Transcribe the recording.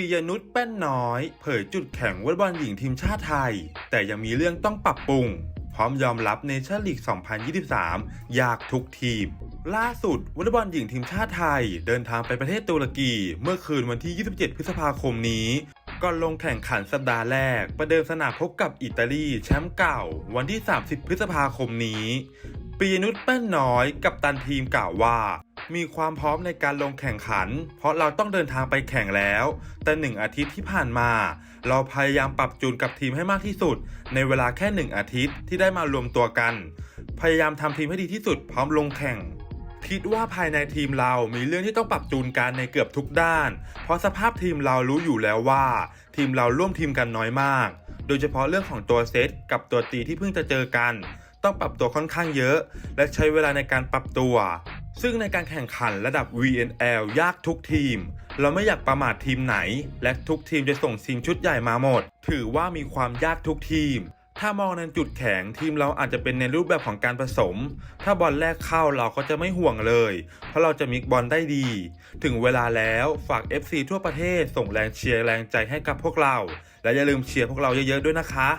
ปียนุชแป้นน้อย เผยจุดแข็งวอลเลย์บอลหญิงทีมชาติไทย แต่ยังมีเรื่องต้องปรับปรุง พร้อมยอมรับเนชั่นลีก 2023 ยากทุกทีม ล่าสุดวอลเลย์บอลหญิงทีมชาติไทย เดินทางไปประเทศตุรกี เมื่อคืนวันที่ 27 พฤษภาคมนี้ก่อนลงแข่งขันสัปดาห์แรก ประเดิมสนามพบกับอิตาลีแชมป์เก่า วันที่ 30 พฤษภาคมนี้ปียนุชแป้นน้อยกับตันทีมกล่าวว่า มีความพร้อมในการลงแข่งขัน เพราะเราต้องเดินทางไปแข่งแล้ว แต่หนึ่งอาทิตย์ที่ผ่านมา เราพยายามปรับจูนกับทีมให้มากที่สุด ในเวลาแค่หนึ่งอาทิตย์ที่ได้มารวมตัวกัน พยายามทำทีมให้ดีที่สุดพร้อมลงแข่งคิดว่าภายในทีมเรามีเรื่องที่ต้องปรับจูนกันในเกือบทุกด้าน เพราะสภาพทีมเรารู้อยู่แล้วว่า ทีมเราร่วมทีมกันน้อยมาก โดยเฉพาะเรื่องของตัวเซตกับตัวตีที่เพิ่งจะเจอกัน ต้องปรับตัวค่อนข้างเยอะ และใช้เวลาในการปรับตัว ซึ่งในการแข่งขันระดับ VNL ยากทุกทีม เราไม่อยากประมาททีมไหน และทุกทีมจะส่งทีมชุดใหญ่มาหมด ถือว่ามีความยากทุกทีม ถ้ามองในจุดแข็งทีมเราอาจจะเป็นในรูปแบบของการผสม ถ้าบอลแรกเข้าเราก็จะไม่ห่วงเลย เพราะเราจะมิกบอลได้ดี ถึงเวลาแล้วฝาก FC ทั่วประเทศส่งแรงเชียร์แรงใจให้กับพวกเรา และอย่าลืมเชียร์พวกเราเยอะๆด้วยนะคะ